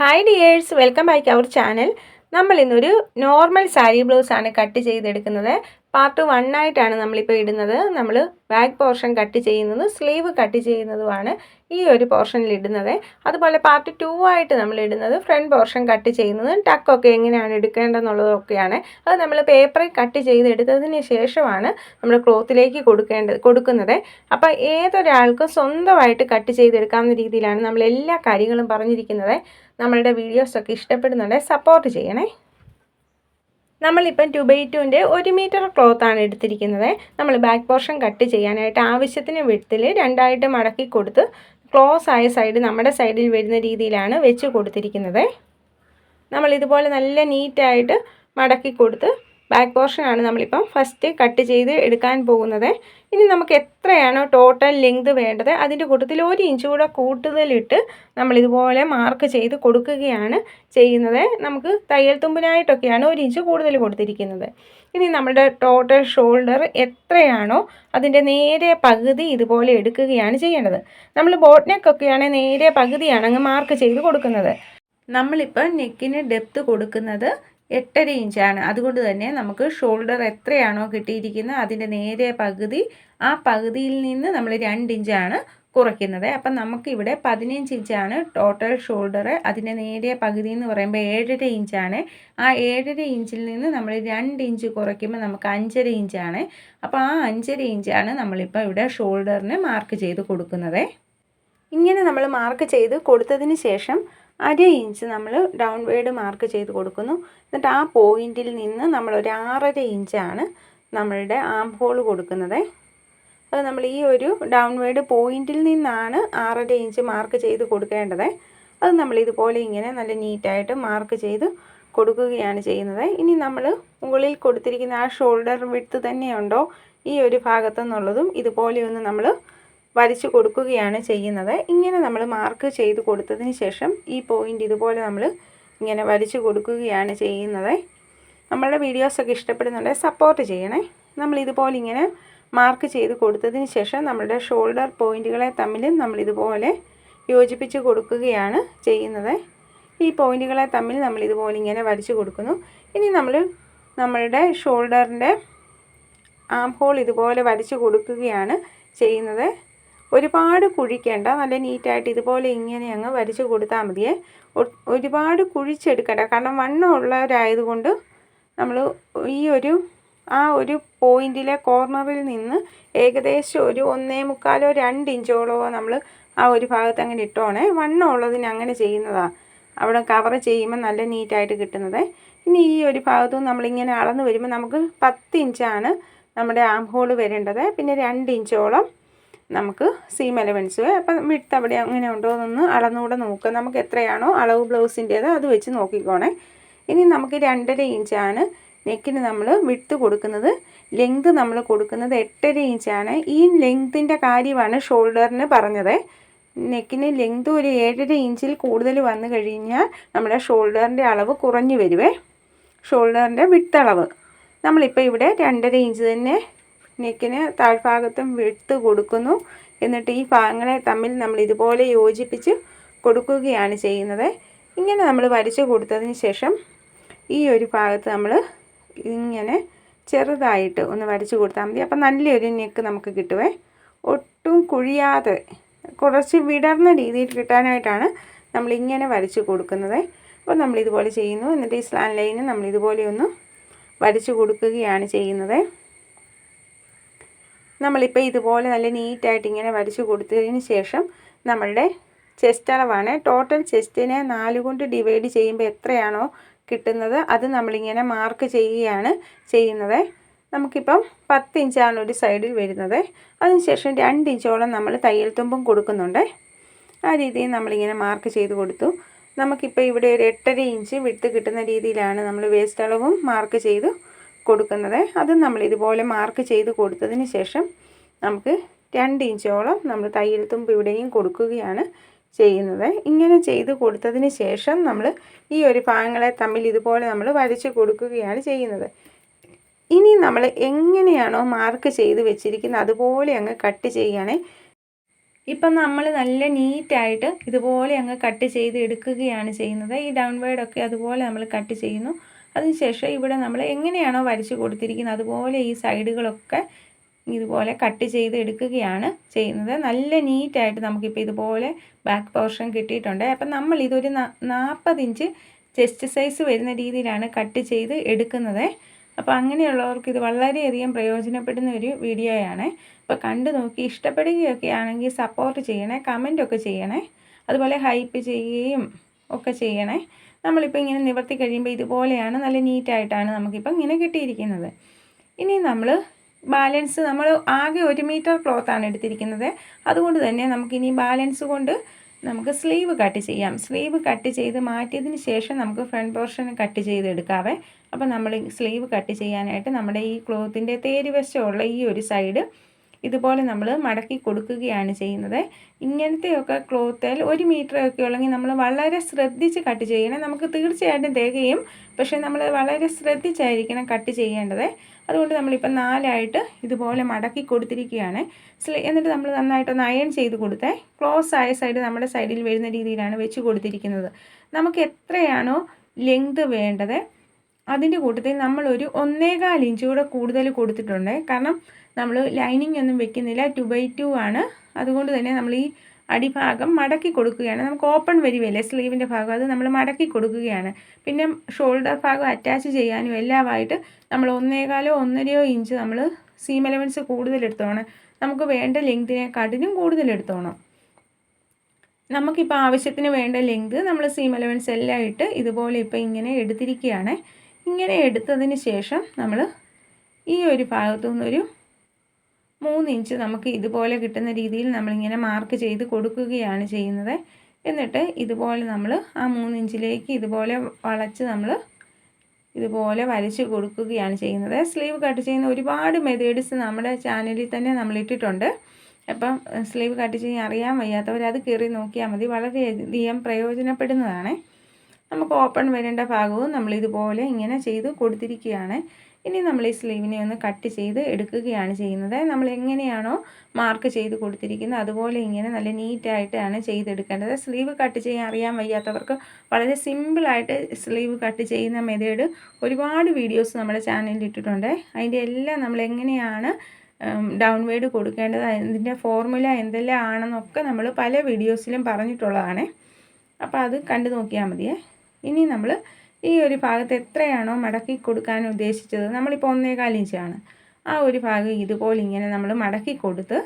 Hi dears welcome back our channel നമ്മൾ ഇന്നൊരു normal sari blouse ആണ് കട്ട് ചെയ്തെടുക്കുന്നത്. പാർട്ട് വൺ ആയിട്ടാണ് നമ്മളിപ്പോൾ ഇടുന്നത്. നമ്മൾ ബാക്ക് പോർഷൻ കട്ട് ചെയ്യുന്നത് സ്ലീവ് കട്ട് ചെയ്യുന്നതുമാണ് ഈ ഒരു പോർഷനിൽ ഇടുന്നത്. അതുപോലെ പാർട്ട് ടു ആയിട്ട് നമ്മൾ ഇടുന്നത് ഫ്രണ്ട് പോർഷൻ കട്ട് ചെയ്യുന്നത്. ടക്കൊക്കെ എങ്ങനെയാണ് എടുക്കേണ്ടതെന്നുള്ളതൊക്കെയാണ്. അത് നമ്മൾ പേപ്പറിൽ കട്ട് ചെയ്തെടുത്തതിന് ശേഷമാണ് നമ്മൾ ക്ലോത്തിലേക്ക് കൊടുക്കേണ്ടത് കൊടുക്കുന്നത്. അപ്പോൾ ഏതൊരാൾക്കും സ്വന്തമായിട്ട് കട്ട് ചെയ്തെടുക്കാവുന്ന രീതിയിലാണ് നമ്മൾ എല്ലാ കാര്യങ്ങളും പറഞ്ഞിരിക്കുന്നത്. നമ്മളുടെ വീഡിയോസൊക്കെ ഇഷ്ടപ്പെടുന്നുണ്ടെങ്കിൽ സപ്പോർട്ട് ചെയ്യണേ. നമ്മളിപ്പം ടു ബൈ ടുവിന്റെ ഒരു മീറ്റർ ക്ലോത്താണ് എടുത്തിരിക്കുന്നത്. നമ്മൾ ബാക്ക് പോർഷൻ കട്ട് ചെയ്യാനായിട്ട് ആവശ്യത്തിന് വിടത്തിൽ രണ്ടായിട്ട് മടക്കി കൊടുത്ത് ക്ലോസ് ആയ സൈഡ് നമ്മുടെ സൈഡിൽ വരുന്ന രീതിയിലാണ് വെച്ച് കൊടുത്തിരിക്കുന്നത്. നമ്മൾ ഇതുപോലെ നല്ല നീറ്റായിട്ട് മടക്കി കൊടുത്ത് ബാക്ക് പോർഷനാണ് നമ്മളിപ്പം ഫസ്റ്റ് കട്ട് ചെയ്ത് എടുക്കാൻ പോകുന്നത്. ഇനി നമുക്ക് എത്രയാണോ ടോട്ടൽ ലെങ്ത് വേണ്ടത്? അതിന്റെ കൂട്ടത്തിൽ ഒരു ഇഞ്ച് കൂടെ കൂടുതലിട്ട് നമ്മളിതുപോലെ മാർക്ക് ചെയ്ത് കൊടുക്കുകയാണ് ചെയ്യുന്നത്. നമുക്ക് തയ്യൽ തുമ്പിനായിട്ടൊക്കെയാണ് ഒരു ഇഞ്ച് കൂടുതൽ കൊടുത്തിരിക്കുന്നത്. ഇനി നമ്മുടെ ടോട്ടൽ ഷോൾഡർ എത്രയാണോ അതിന്റെ നേരെ പകുതി ഇതുപോലെ എടുക്കുകയാണ് ചെയ്യേണ്ടത്. നമ്മൾ ബോട്ട് നെക്കൊക്കെയാണെങ്കിൽ നേരെ പകുതിയാണ് അങ്ങ് മാർക്ക് ചെയ്ത് കൊടുക്കുന്നത്. നമ്മളിപ്പോൾ നെക്കിന് ഡെപ്ത് കൊടുക്കുന്നത് എട്ടര ഇഞ്ചാണ്. അതുകൊണ്ട് തന്നെ നമുക്ക് ഷോൾഡർ എത്രയാണോ കിട്ടിയിരിക്കുന്നത് അതിന്റെ നേരെ പകുതി ആ പകുതിയിൽ നിന്ന് നമ്മൾ രണ്ട് ഇഞ്ചാണ് കുറയ്ക്കുന്നത്. അപ്പം നമുക്കിവിടെ പതിനഞ്ച് ഇഞ്ചാണ് ടോട്ടൽ ഷോൾഡർ. അതിന്റെ നേരെ പകുതി എന്ന് പറയുമ്പോൾ ഏഴര ഇഞ്ചാണ്. ആ ഏഴര ഇഞ്ചിൽ നിന്ന് നമ്മൾ രണ്ട് ഇഞ്ച് കുറയ്ക്കുമ്പോൾ നമുക്ക് അഞ്ചര ഇഞ്ചാണ്. അപ്പോൾ ആ അഞ്ചര ഇഞ്ചാണ് നമ്മളിപ്പോൾ ഇവിടെ ഷോൾഡറിന് മാർക്ക് ചെയ്ത് കൊടുക്കുന്നത്. ഇങ്ങനെ നമ്മൾ മാർക്ക് ചെയ്ത് കൊടുത്തതിന് ശേഷം അര ഇഞ്ച് നമ്മൾ ഡൗൺ വേഡ് മാർക്ക് ചെയ്ത് കൊടുക്കുന്നു. എന്നിട്ട് ആ പോയിന്റിൽ നിന്ന് നമ്മൾ ഒരു ആറര ഇഞ്ചാണ് നമ്മളുടെ ആം ഹോൾ കൊടുക്കുന്നത്. അത് നമ്മൾ ഈ ഒരു ഡൗൺ വേഡ് പോയിന്റിൽ നിന്നാണ് ആറര ഇഞ്ച് മാർക്ക് ചെയ്ത് കൊടുക്കേണ്ടത്. അത് നമ്മൾ ഇതുപോലെ ഇങ്ങനെ നല്ല നീറ്റായിട്ട് മാർക്ക് ചെയ്ത് കൊടുക്കുകയാണ് ചെയ്യുന്നത്. ഇനി നമ്മൾ മുകളിൽ കൊടുത്തിരിക്കുന്ന ആ ഷോൾഡർ വിട്ത് തന്നെയുണ്ടോ ഈ ഒരു ഭാഗത്തുനിന്നുള്ളതും ഇതുപോലെ ഒന്ന് നമ്മൾ വരച്ചു കൊടുക്കുകയാണ് ചെയ്യുന്നത്. ഇങ്ങനെ നമ്മൾ മാർക്ക് ചെയ്ത് കൊടുത്തതിന് ശേഷം ഈ പോയിന്റ് ഇതുപോലെ നമ്മൾ ഇങ്ങനെ വരച്ച് കൊടുക്കുകയാണ് ചെയ്യുന്നത്. നമ്മളുടെ വീഡിയോസൊക്കെ ഇഷ്ടപ്പെടുന്നുണ്ടെങ്കിൽ സപ്പോർട്ട് ചെയ്യണേ. നമ്മൾ ഇതുപോലെ ഇങ്ങനെ മാർക്ക് ചെയ്ത് കൊടുത്തതിന് ശേഷം നമ്മളുടെ ഷോൾഡർ പോയിന്റുകളെ തമ്മിൽ നമ്മൾ ഇതുപോലെ യോജിപ്പിച്ച് കൊടുക്കുകയാണ് ചെയ്യുന്നത്. ഈ പോയിന്റുകളെ തമ്മിൽ നമ്മൾ ഇതുപോലെ ഇങ്ങനെ വരച്ച് കൊടുക്കുന്നു. ഇനി നമ്മൾ നമ്മളുടെ ഷോൾഡറിന്റെ ആം ഹോൾ ഇതുപോലെ വരച്ച് കൊടുക്കുകയാണ് ചെയ്യുന്നത്. ഒരുപാട് കുഴിക്കേണ്ട നല്ല നീറ്റായിട്ട് ഇതുപോലെ ഇങ്ങനെ അങ്ങ് വരച്ച് കൊടുത്താൽ മതിയേ. ഒരുപാട് കുഴിച്ചെടുക്കണ്ട. കാരണം വണ്ണം ഉള്ളവരായതുകൊണ്ട് നമ്മൾ ഈ ഒരു ആ ഒരു പോയിന്റിലെ കോർണറിൽ നിന്ന് ഏകദേശം ഒരു ഒന്നേ മുക്കാലോ രണ്ട് ഇഞ്ചോളോ നമ്മൾ ആ ഒരു ഭാഗത്ത് അങ്ങനെ ഇട്ടോണേ. വണ്ണം ഉള്ളതിന് അങ്ങനെ ചെയ്യുന്നതാണ് അവിടെ കവർ ചെയ്യുമ്പോൾ നല്ല നീറ്റായിട്ട് കിട്ടുന്നത്. ഇനി ഈ ഒരു ഭാഗത്തും നമ്മളിങ്ങനെ അളന്ന് വരുമ്പോൾ നമുക്ക് പത്ത് ഇഞ്ചാണ് നമ്മുടെ ആം ഹോൾ വരേണ്ടത്. പിന്നെ രണ്ട് ഇഞ്ചോളം നമുക്ക് സീം എലവൻസ് അപ്പം വിട്ട് അവിടെ അങ്ങനെ ഉണ്ടോ എന്നൊന്ന് അളന്നുകൂടെ നോക്കുക നമുക്ക് എത്രയാണോ അളവ് ബ്ലൗസിന്റേത് അത് വെച്ച് നോക്കിക്കോണേ. ഇനി നമുക്ക് രണ്ടര ഇഞ്ചാണ് നെക്കിന് നമ്മൾ വിട്ട് കൊടുക്കുന്നത്. ലെങ്ത് നമ്മൾ കൊടുക്കുന്നത് എട്ടര ഇഞ്ചാണ് ഈ ലെങ്ത്തിന്റെ കാര്യമാണ് ഷോൾഡറിന് പറഞ്ഞത്. നെക്കിന് ലെങ്ത് ഒരു ഏഴര ഇഞ്ചിൽ കൂടുതൽ വന്നു കഴിഞ്ഞാൽ നമ്മുടെ ഷോൾഡറിന്റെ അളവ് കുറഞ്ഞു വരുവേ. ഷോൾഡറിന്റെ വിട്ടളവ് നമ്മളിപ്പോൾ ഇവിടെ രണ്ടര ഇഞ്ച് തന്നെ നെക്കിന് താഴ്ഭാഗത്തും വിട്ട് കൊടുക്കുന്നു. എന്നിട്ട് ഈ ഭാഗങ്ങളെ തമ്മിൽ നമ്മൾ ഇതുപോലെ യോജിപ്പിച്ച് കൊടുക്കുകയാണ് ചെയ്യുന്നത്. ഇങ്ങനെ നമ്മൾ വരച്ചു കൊടുത്തതിന് ശേഷം ഈ ഒരു ഭാഗത്ത് നമ്മൾ ഇങ്ങനെ ചെറുതായിട്ട് ഒന്ന് വരച്ചു കൊടുത്താൽ മതി. അപ്പം നല്ലൊരു നെക്ക് നമുക്ക് കിട്ടുവേ. ഒട്ടും കുഴിയാതെ കുറച്ച് വിടർന്ന രീതിയിൽ കിട്ടാനായിട്ടാണ് നമ്മൾ ഇങ്ങനെ വരച്ച് കൊടുക്കുന്നത്. അപ്പോൾ നമ്മൾ ഇതുപോലെ ചെയ്യുന്നു. എന്നിട്ട് ഈ സ്ലാൻ ലൈന് നമ്മൾ ഇതുപോലെ ഒന്ന് വരച്ചു കൊടുക്കുകയാണ് ചെയ്യുന്നത്. നമ്മളിപ്പോൾ ഇതുപോലെ നല്ല നീറ്റായിട്ട് ഇങ്ങനെ വരച്ച് കൊടുത്തതിന് ശേഷം നമ്മളുടെ ചെസ്റ്റ് അളവാണ്. ടോട്ടൽ ചെസ്റ്റിനെ നാല് കൊണ്ട് ഡിവൈഡ് ചെയ്യുമ്പോൾ എത്രയാണോ കിട്ടുന്നത് അത് നമ്മളിങ്ങനെ മാർക്ക് ചെയ്യുകയാണ് ചെയ്യുന്നത്. നമുക്കിപ്പം പത്ത് ഇഞ്ചാണ് ഒരു സൈഡിൽ വരുന്നത്. അതിനുശേഷം രണ്ട് ഇഞ്ചോളം നമ്മൾ തയ്യൽ തുമ്പും കൊടുക്കുന്നുണ്ട്. ആ രീതിയിൽ നമ്മളിങ്ങനെ മാർക്ക് ചെയ്ത് കൊടുത്തു. നമുക്കിപ്പോൾ ഇവിടെ ഒരു എട്ടര ഇഞ്ച് വിട്ട് കിട്ടുന്ന രീതിയിലാണ് നമ്മൾ വേസ്റ്റ് അളവും മാർക്ക് ചെയ്ത്. കൊടുക്കുന്നത്. അത് നമ്മൾ ഇതുപോലെ മാർക്ക് ചെയ്ത് കൊടുത്തതിന് ശേഷം നമുക്ക് രണ്ട് ഇഞ്ചോളം നമ്മൾ തയ്യൽ തുമ്പ് ഇവിടെയും കൊടുക്കുകയാണ് ചെയ്യുന്നത്. ഇങ്ങനെ ചെയ്ത് കൊടുത്തതിന് ശേഷം നമ്മൾ ഈ ഒരു ഭാഗങ്ങളെ തമ്മിൽ ഇതുപോലെ നമ്മൾ വരച്ച് കൊടുക്കുകയാണ് ചെയ്യുന്നത്. ഇനി നമ്മൾ എങ്ങനെയാണോ മാർക്ക് ചെയ്ത് വെച്ചിരിക്കുന്നത് അതുപോലെ അങ്ങ് കട്ട് ചെയ്യുകയാണെ. ഇപ്പം നമ്മൾ നല്ല നീറ്റായിട്ട് ഇതുപോലെ അങ്ങ് കട്ട് ചെയ്ത് എടുക്കുകയാണ് ചെയ്യുന്നത്. ഈ ഡൗൺവേഡൊക്കെ അതുപോലെ നമ്മൾ കട്ട് ചെയ്യുന്നു. അതിനുശേഷം ഇവിടെ നമ്മൾ എങ്ങനെയാണോ വരച്ച് കൊടുത്തിരിക്കുന്നത് അതുപോലെ ഈ സൈഡുകളൊക്കെ ഇതുപോലെ കട്ട് ചെയ്ത് എടുക്കുകയാണ് ചെയ്യുന്നത്. നല്ല നീറ്റായിട്ട് നമുക്കിപ്പോൾ ഇതുപോലെ ബാക്ക് പോർഷൻ കിട്ടിയിട്ടുണ്ട്. അപ്പം നമ്മൾ ഇതൊരു നാൽപ്പത് ഇഞ്ച് ചെസ്റ്റ് സൈസ് വരുന്ന രീതിയിലാണ് കട്ട് ചെയ്ത് എടുക്കുന്നത്. അപ്പോൾ അങ്ങനെയുള്ളവർക്ക് ഇത് വളരെയധികം പ്രയോജനപ്പെടുന്ന ഒരു വീഡിയോയാണ് അപ്പോൾ കണ്ടു നോക്കി ഇഷ്ടപ്പെടുകയൊക്കെ ആണെങ്കിൽ സപ്പോർട്ട് ചെയ്യണേ കമന്റൊക്കെ ചെയ്യണേ അതുപോലെ ഹൈപ്പ് ചെയ്യുകയും ഒക്കെ ചെയ്യണേ. നമ്മളിപ്പോൾ ഇങ്ങനെ നിവർത്തി കഴിയുമ്പോൾ ഇതുപോലെയാണ് നല്ല നീറ്റായിട്ടാണ് നമുക്കിപ്പോൾ ഇങ്ങനെ കിട്ടിയിരിക്കുന്നത്. ഇനി നമ്മൾ ബാലൻസ് നമ്മൾ ആകെ ഒരു മീറ്റർ ക്ലോത്താണ് എടുത്തിരിക്കുന്നത്. അതുകൊണ്ട് തന്നെ നമുക്കിനി ബാലൻസ് കൊണ്ട് നമുക്ക് സ്ലീവ് കട്ട് ചെയ്യാം. സ്ലീവ് കട്ട് ചെയ്ത് മാറ്റിയതിന് ശേഷം നമുക്ക് ഫ്രണ്ട് പോർഷൻ കട്ട് ചെയ്ത് എടുക്കാവേ. അപ്പോൾ നമ്മൾ സ്ലീവ് കട്ട് ചെയ്യാനായിട്ട് നമ്മുടെ ഈ ക്ലോത്തിന്റെ തേരുവശമുള്ള ഈ ഒരു സൈഡ് ഇതുപോലെ നമ്മൾ മടക്കി കൊടുക്കുകയാണ് ചെയ്യുന്നത്. ഇങ്ങനത്തെയൊക്കെ ക്ലോത്തിൽ ഒരു മീറ്റർ ഒക്കെ ഉള്ളെങ്കിൽ നമ്മൾ വളരെ ശ്രദ്ധിച്ച് കട്ട് ചെയ്യണം. നമുക്ക് തീർച്ചയായിട്ടും തികയും പക്ഷേ നമ്മൾ വളരെ ശ്രദ്ധിച്ചായിരിക്കണം കട്ട് ചെയ്യേണ്ടത്. അതുകൊണ്ട് നമ്മളിപ്പോൾ നാലായിട്ട് ഇതുപോലെ മടക്കി കൊടുത്തിരിക്കുകയാണ്. എന്നിട്ട് നമ്മൾ നന്നായിട്ടൊന്ന് അയൺ ചെയ്ത് കൊടുത്തേ. ക്ലോസ് ആയ സൈഡ് നമ്മുടെ സൈഡിൽ വരുന്ന രീതിയിലാണ് വെച്ച് കൊടുത്തിരിക്കുന്നത്. നമുക്ക് എത്രയാണോ ലെങ്ത് വേണ്ടത് അതിന്റെ കൂട്ടത്തിൽ നമ്മളൊരു ഒന്നേകാൽ ഇഞ്ച് കൂടെ കൂടുതൽ കൊടുത്തിട്ടുണ്ട്. കാരണം നമ്മൾ ലൈനിങ് ഒന്നും വെക്കുന്നില്ല. ടു ബൈ ടു ആണ്. അതുകൊണ്ട് തന്നെ നമ്മൾ ഈ അടിഭാഗം മടക്കി കൊടുക്കുകയാണ്. നമുക്ക് ഓപ്പൺ വരുവല്ലേ? സ്ലീവിന്റെ ഭാഗം. അത് നമ്മൾ മടക്കി കൊടുക്കുകയാണ്. പിന്നെ ഷോൾഡർ ഭാഗം അറ്റാച്ച് ചെയ്യാനും എല്ലാമായിട്ട് നമ്മൾ ഒന്നേകാലോ ഒന്നരയോ ഇഞ്ച് നമ്മൾ സീം എലവൻസ് കൂടുതലെടുത്തോണം നമുക്ക് വേണ്ട ലെങ്തിനെക്കാട്ടിലും കൂടുതൽ എടുത്തോണം. നമുക്കിപ്പോൾ ആവശ്യത്തിന് വേണ്ട ലെങ്ത് നമ്മൾ സീം എലവൻസ് എല്ലാം ഇട്ട് ഇതുപോലെ ഇപ്പോൾ ഇങ്ങനെ എടുത്തിരിക്കുകയാണ്. ഇങ്ങനെ എടുത്തതിന് ശേഷം നമ്മൾ ഈ ഒരു ഭാഗത്തു നിന്നൊരു മൂന്ന് ഇഞ്ച് നമുക്ക് ഇതുപോലെ കിട്ടുന്ന രീതിയിൽ നമ്മളിങ്ങനെ മാർക്ക് ചെയ്ത് കൊടുക്കുകയാണ് ചെയ്യുന്നത്. എന്നിട്ട് ഇതുപോലെ നമ്മൾ ആ മൂന്ന് ഇഞ്ചിലേക്ക് ഇതുപോലെ വളച്ച് നമ്മൾ ഇതുപോലെ വരച്ച് കൊടുക്കുകയാണ് ചെയ്യുന്നത്. സ്ലീവ് കട്ട് ചെയ്യുന്ന ഒരുപാട് മെത്തേഡ്സ് നമ്മുടെ ചാനലിൽ തന്നെ നമ്മൾ ഇട്ടിട്ടുണ്ട്. അപ്പം സ്ലീവ് കട്ട് ചെയ്യാൻ അറിയാൻ വയ്യാത്തവർ അത് കയറി നോക്കിയാൽ മതി. വളരെയധികം പ്രയോജനപ്പെടുന്നതാണ്. നമുക്ക് ഓപ്പൺ വരേണ്ട ഭാഗവും നമ്മൾ ഇതുപോലെ ഇങ്ങനെ ചെയ്ത് കൊടുത്തിരിക്കുകയാണ്. ഇനി നമ്മൾ ഈ സ്ലീവിനെ ഒന്ന് കട്ട് ചെയ്ത് എടുക്കുകയാണ് ചെയ്യുന്നത്. നമ്മൾ എങ്ങനെയാണോ മാർക്ക് ചെയ്ത് കൊടുത്തിരിക്കുന്നത് അതുപോലെ ഇങ്ങനെ നല്ല നീറ്റായിട്ടാണ് ചെയ്തെടുക്കേണ്ടത്. സ്ലീവ് കട്ട് ചെയ്യാൻ അറിയാൻ വയ്യാത്തവർക്ക് വളരെ സിമ്പിളായിട്ട് സ്ലീവ് കട്ട് ചെയ്യുന്ന മെതേഡ് ഒരുപാട് വീഡിയോസ് നമ്മുടെ ചാനലിൽ ഇട്ടിട്ടുണ്ട്. അതിന്റെ എല്ലാം നമ്മൾ എങ്ങനെയാണ് ഡൗൺവേഡ് കൊടുക്കേണ്ടത് അതിന്റെ ഫോർമുല എന്തെല്ലാം ആണെന്നൊക്കെ നമ്മൾ പല വീഡിയോസിലും പറഞ്ഞിട്ടുള്ളതാണ്. അപ്പോൾ അത് കണ്ടു നോക്കിയാൽ മതിയേ. ഇനി നമ്മൾ ഈ ഒരു ഭാഗത്ത് എത്രയാണോ മടക്കി കൊടുക്കാൻ ഉദ്ദേശിച്ചത് നമ്മളിപ്പോൾ ഒന്നേകാൽ ഇഞ്ചാണ് ആ ഒരു ഭാഗം ഇതുപോലെ ഇങ്ങനെ നമ്മൾ മടക്കി കൊടുത്ത്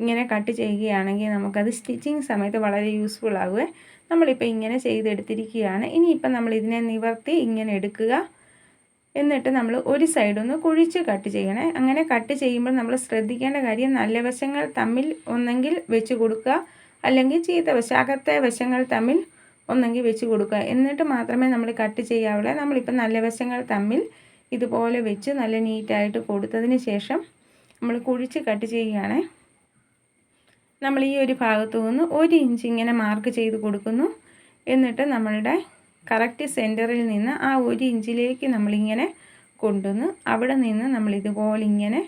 ഇങ്ങനെ കട്ട് ചെയ്യുകയാണെങ്കിൽ നമുക്കത് സ്റ്റിച്ചിങ് സമയത്ത് വളരെ യൂസ്ഫുൾ ആകുമേ നമ്മളിപ്പോൾ ഇങ്ങനെ ചെയ്തെടുത്തിരിക്കുകയാണ്. ഇനിയിപ്പം നമ്മൾ ഇതിനെ നിവർത്തി ഇങ്ങനെ എടുക്കുക. എന്നിട്ട് നമ്മൾ ഒരു സൈഡൊന്ന് കുഴിച്ച് കട്ട് ചെയ്യണേ. അങ്ങനെ കട്ട് ചെയ്യുമ്പോൾ നമ്മൾ ശ്രദ്ധിക്കേണ്ട കാര്യം നല്ല വശങ്ങൾ തമ്മിൽ ഒന്നെങ്കിൽ വെച്ച് കൊടുക്കുക. അല്ലെങ്കിൽ ചീത്ത വശം അകത്തെ വശങ്ങൾ തമ്മിൽ ഒന്നെങ്കിൽ വെച്ച് കൊടുക്കുക. എന്നിട്ട് മാത്രമേ നമ്മൾ കട്ട് ചെയ്യാവുള്ളൂ. നമ്മളിപ്പോൾ നല്ല വശങ്ങൾ തമ്മിൽ ഇതുപോലെ വെച്ച് നല്ല നീറ്റായിട്ട് കൊടുത്തതിന് ശേഷം നമ്മൾ കുഴിച്ച് കട്ട് ചെയ്യുകയാണ്. നമ്മൾ ഈ ഒരു ഭാഗത്തു നിന്ന് ഒരു ഇഞ്ച് ഇങ്ങനെ മാർക്ക് ചെയ്ത് കൊടുക്കുന്നു. എന്നിട്ട് നമ്മളുടെ കറക്റ്റ് സെന്ററിൽ നിന്ന് ആ ഒരു ഇഞ്ചിലേക്ക് നമ്മളിങ്ങനെ കൊണ്ടുവന്ന് അവിടെ നിന്ന് നമ്മൾ ഇതുപോലെ ഇങ്ങനെ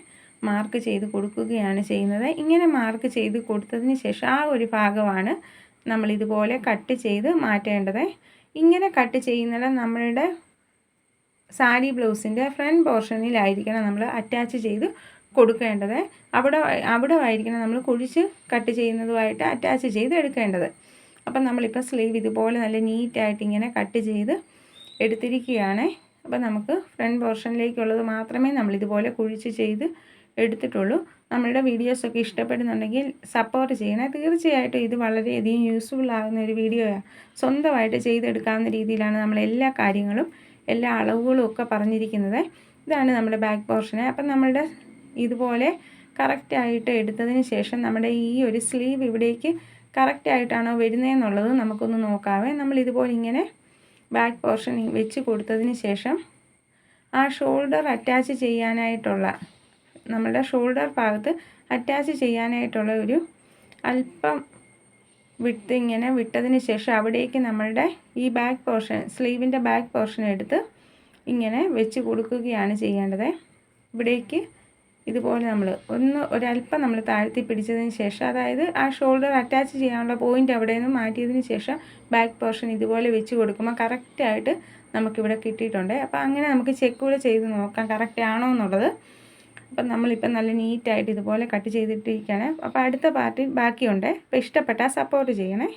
മാർക്ക് ചെയ്ത് കൊടുക്കുകയാണ് ചെയ്യുന്നത്. ഇങ്ങനെ മാർക്ക് ചെയ്ത് കൊടുത്തതിന് ശേഷം ആ ഒരു ഭാഗമാണ് നമ്മൾ ഇതുപോലെ കട്ട് ചെയ്ത് മാറ്റേണ്ടത്. ഇങ്ങനെ കട്ട് ചെയ്യുന്നത് നമ്മളുടെ സാരി ബ്ലൗസിന്റെ ഫ്രണ്ട് പോർഷനിലായിരിക്കണം നമ്മൾ അറ്റാച്ച് ചെയ്ത് കൊടുക്കേണ്ടത്. അവിടെ അവിടെ ആയിരിക്കണം നമ്മൾ കുഴിച്ച് കട്ട് ചെയ്യുന്നതുമായിട്ട് അറ്റാച്ച് ചെയ്ത് എടുക്കേണ്ടത്. അപ്പം നമ്മളിപ്പോൾ സ്ലീവ് ഇതുപോലെ നല്ല നീറ്റായിട്ട് ഇങ്ങനെ കട്ട് ചെയ്ത് എടുത്തിരിക്കുകയാണ്. അപ്പം നമുക്ക് ഫ്രണ്ട് പോർഷനിലേക്കുള്ളത് മാത്രമേ നമ്മളിതുപോലെ കുഴിച്ച് ചെയ്ത് എടുത്തിട്ടുള്ളൂ. നമ്മളുടെ വീഡിയോസൊക്കെ ഇഷ്ടപ്പെടുന്നുണ്ടെങ്കിൽ സപ്പോർട്ട് ചെയ്യണേ. തീർച്ചയായിട്ടും ഇത് വളരെയധികം യൂസ്ഫുൾ ആകുന്ന ഒരു വീഡിയോയാണ് സ്വന്തമായിട്ട് ചെയ്തെടുക്കാവുന്ന രീതിയിലാണ് നമ്മൾ എല്ലാ കാര്യങ്ങളും എല്ലാ അളവുകളും ഒക്കെ പറഞ്ഞിരിക്കുന്നത്. ഇതാണ് നമ്മുടെ ബാക്ക് പോർഷന് അപ്പം നമ്മളുടെ ഇതുപോലെ കറക്റ്റായിട്ട് എടുത്തതിന് ശേഷം നമ്മുടെ ഈ ഒരു സ്ലീവ് ഇവിടേക്ക് കറക്റ്റായിട്ടാണോ വരുന്നതെന്നുള്ളത് നമുക്കൊന്ന് നോക്കാവേ. നമ്മൾ ഇതുപോലെ ഇങ്ങനെ ബാക്ക് പോർഷൻ വെച്ച് കൊടുത്തതിന് ശേഷം ആ ഷോൾഡർ അറ്റാച്ച് ചെയ്യാനായിട്ടുള്ള നമ്മളുടെ ഷോൾഡർ ഭാഗത്ത് അറ്റാച്ച് ചെയ്യാനായിട്ടുള്ള ഒരു അല്പം വിട്ട് ഇങ്ങനെ വിട്ടതിന് ശേഷം അവിടേക്ക് നമ്മളുടെ ഈ ബാക്ക് പോർഷൻ സ്ലീവിന്റെ ബാക്ക് പോർഷൻ എടുത്ത് ഇങ്ങനെ വെച്ച് കൊടുക്കുകയാണ് ചെയ്യേണ്ടത്. ഇവിടേക്ക് ഇതുപോലെ നമ്മൾ ഒന്ന് ഒരല്പം നമ്മൾ താഴ്ത്തി പിടിച്ചതിന് ശേഷം അതായത് ആ ഷോൾഡർ അറ്റാച്ച് ചെയ്യാനുള്ള പോയിന്റ് അവിടെ നിന്ന് മാറ്റിയതിന് ശേഷം ബാക്ക് പോർഷൻ ഇതുപോലെ വെച്ച് കൊടുക്കുമ്പോൾ കറക്റ്റായിട്ട് നമുക്കിവിടെ കിട്ടിയിട്ടുണ്ട്. അപ്പോൾ അങ്ങനെ നമുക്ക് ചെക്ക് കൂടെ ചെയ്ത് നോക്കാം കറക്റ്റ് ആണോ എന്നുള്ളത്. അപ്പം നമ്മളിപ്പം നല്ല നീറ്റായിട്ട് ഇതുപോലെ കട്ട് ചെയ്തിട്ടിരിക്കുകയാണ്. അപ്പോൾ അടുത്ത പാർട്ടി ബാക്കിയുണ്ട്. അപ്പോൾ ഇഷ്ടപ്പെട്ടാൽ സപ്പോർട്ട് ചെയ്യണേ.